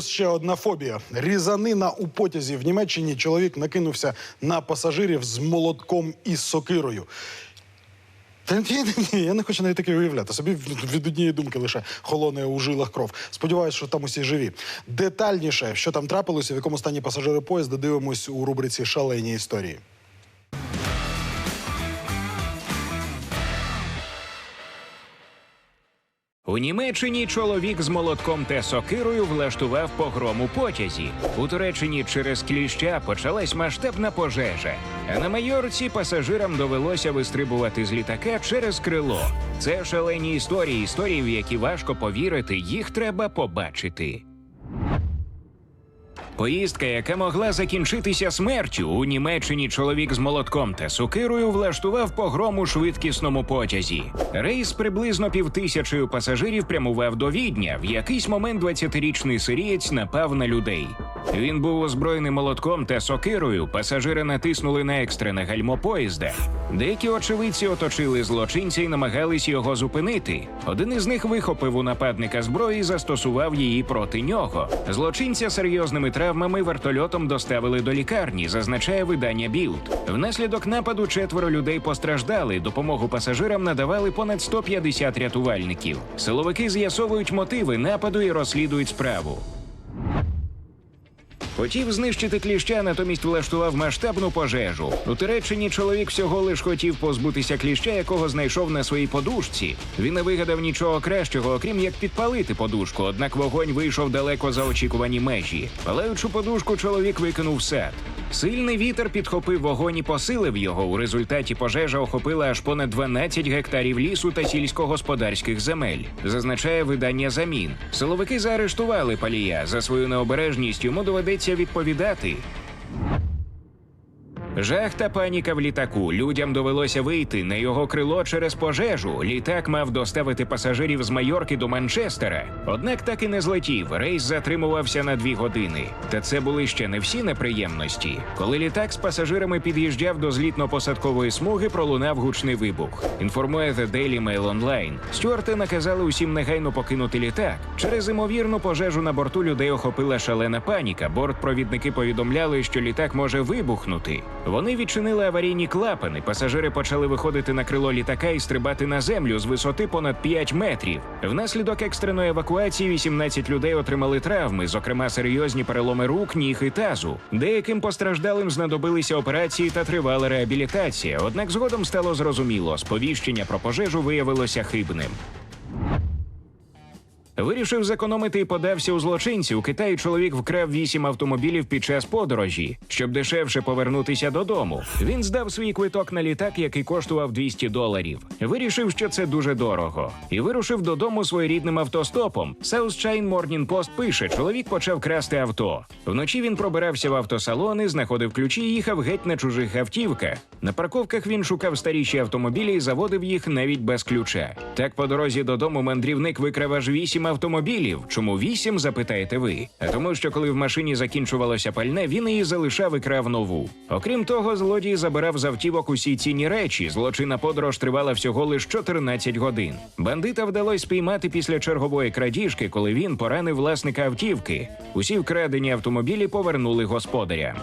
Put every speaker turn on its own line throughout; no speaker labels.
плюс ще одна фобія. Різанина у потязі в Німеччині чоловік накинувся на пасажирів з молотком і сокирою. Ні, ні, ні, я не хочу навіть таке уявляти. Собі від однієї думки лише холоне у жилах кров. Сподіваюсь, що там усі живі. Детальніше, що там трапилося, в якому стані пасажири поїзда, дивимось у рубриці Шалені історії.
У Німеччині чоловік з молотком та сокирою влаштував погром у потязі. У Туреччині через кліща почалась масштабна пожежа. А на майорці пасажирам довелося вистрибувати з літака через крило. Це шалені історії, історії, в які важко повірити, їх треба побачити. Поїздка, яка могла закінчитися смертю, у Німеччині чоловік з молотком та сокирою влаштував погром у швидкісному потязі. Рейс приблизно півтисячею пасажирів прямував до Відня. В якийсь момент 20-річний сирієць напав на людей. Він був озброєний молотком та сокирою. Пасажири натиснули на екстрене гальмо поїзда. Деякі очевидці оточили злочинця і намагались його зупинити. Один із них вихопив у нападника зброю і застосував її проти нього. Злочинця серйозними травмами вертольотом доставили до лікарні, зазначає видання Білд. Внаслідок нападу четверо людей постраждали. Допомогу пасажирам надавали понад 150 рятувальників. Силовики з'ясовують мотиви нападу і розслідують справу. Хотів знищити кліща, натомість влаштував масштабну пожежу. У Туреччині чоловік всього лиш хотів позбутися кліща, якого знайшов на своїй подушці. Він не вигадав нічого кращого, окрім як підпалити подушку. Однак вогонь вийшов далеко за очікувані межі. Палаючу подушку чоловік викинув в сад. Сильний вітер підхопив вогонь і посилив його. У результаті пожежа охопила аж понад 12 гектарів лісу та сільськогосподарських земель. Зазначає видання замін. Силовики заарештували палія. За свою необережність йому доведеться відповідати. Жах та паніка в літаку. Людям довелося вийти на його крило через пожежу. Літак мав доставити пасажирів з Майорки до Манчестера. Однак так і не злетів. Рейс затримувався на дві години. Та це були ще не всі неприємності. Коли літак з пасажирами під'їжджав до злітно-посадкової смуги, пролунав гучний вибух. Інформує The Daily Mail Online. Стюарти наказали усім негайно покинути літак. Через імовірну пожежу на борту людей охопила шалена паніка. Бортпровідники повідомляли, що літак може вибухнути. Вони відчинили аварійні клапани. Пасажири почали виходити на крило літака і стрибати на землю з висоти понад 5 метрів. Внаслідок екстреної евакуації 18 людей отримали травми, зокрема серйозні переломи рук, ніг і тазу. Деяким постраждалим знадобилися операції та тривала реабілітація. Однак згодом стало зрозуміло, сповіщення про пожежу виявилося хибним. Вирішив зекономити і подався у злочинці. У Китаї чоловік вкрав вісім автомобілів під час подорожі, щоб дешевше повернутися додому. Він здав свій квиток на літак, який коштував 200 доларів. Вирішив, що це дуже дорого, і вирушив додому своєрідним автостопом. South China Morning Post пише: чоловік почав красти авто. Вночі він пробирався в автосалони, знаходив ключі і їхав геть на чужих автівках. На парковках він шукав старіші автомобілі і заводив їх навіть без ключа. Так по дорозі додому мандрівник викрав аж вісім автомобілів. Чому вісім, запитаєте ви? А тому, що коли в машині закінчувалося пальне, він її залишав і крав нову. Окрім того, злодій забирав з автівок усі цінні речі. Злочинна подорож тривала всього лише 14 годин. Бандита вдалося спіймати після чергової крадіжки, коли він поранив власника автівки. Усі вкрадені автомобілі повернули господарям.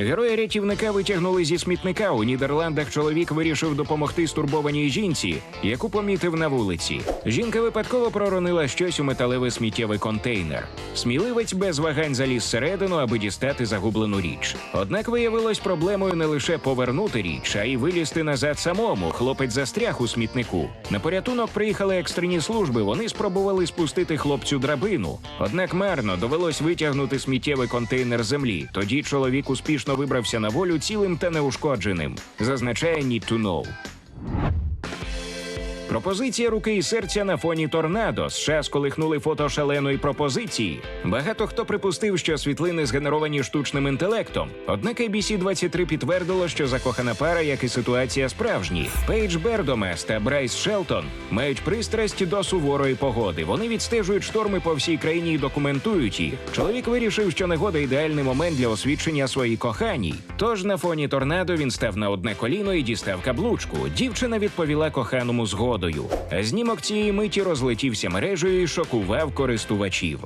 Герої рятівника витягнули зі смітника. У Нідерландах чоловік вирішив допомогти стурбованій жінці, яку помітив на вулиці. Жінка випадково проронила щось у металевий сміттєвий контейнер. Сміливець без вагань заліз всередину, аби дістати загублену річ. Однак виявилось проблемою не лише повернути річ, а й вилізти назад самому. Хлопець застряг у смітнику. На порятунок приїхали екстрені служби. Вони спробували спустити хлопцю драбину. Однак марно довелось витягнути сміттєвий контейнер землі. Тоді чоловік успішно вибрався на волю цілим та неушкодженим. Зазначає Need to know. Пропозиція руки і серця на фоні торнадо. США сколихнули фото шаленої пропозиції. Багато хто припустив, що світлини згенеровані штучним інтелектом. Однак ABC 23 підтвердило, що закохана пара, як і ситуація справжні. Пейдж Бердомес та Брайс Шелтон мають пристрасть до суворої погоди. Вони відстежують шторми по всій країні і документують їх. Чоловік вирішив, що негода ідеальний момент для освідчення своїй коханій. Тож на фоні торнадо він став на одне коліно і дістав каблучку. Дівчина відповіла коханому згодом. Пригодою. Знімок цієї миті розлетівся мережею і шокував користувачів.